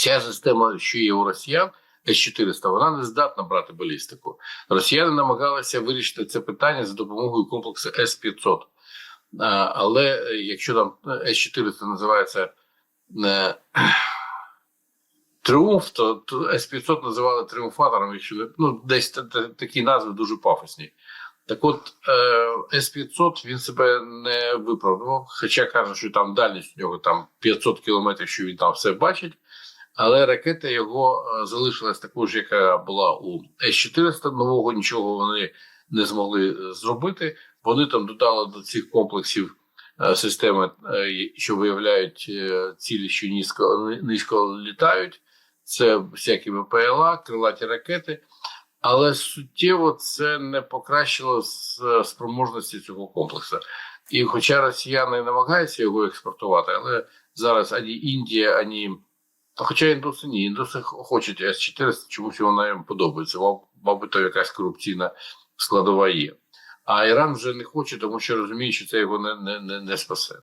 вся система, що є у росіян, С-400, вона не здатна брати балістику. Росіяни намагалися вирішити це питання за допомогою комплексу С-500. Але е, якщо там С-400 називається е, Тріумф, то, то С-500 називали тріумфатором, якщо ну, десь та- та- такі назви дуже пафосні. Так от е, С-500 він себе не виправдував, хоча каже, що там дальність у нього там 500 кілометрів, що він там все бачить. Але ракета його е, залишилась такою ж, яка була у С-400. Нового нічого вони не змогли е, зробити. Вони там додали до цих комплексів е, системи, що виявляють цілі, що низько, низько літають. Це всякі ВПЛА, крилаті ракети. Але суттєво це не покращило спроможності цього комплексу. І хоча росіяни намагаються його експортувати, але зараз ані Індія, ані хоча індуси ні, індуси хочуть С-400, чомусь вона їм подобається. Мабуть, то якась корупційна складова є. А Іран вже не хоче, тому що розуміє, що це його не, не, не спасе.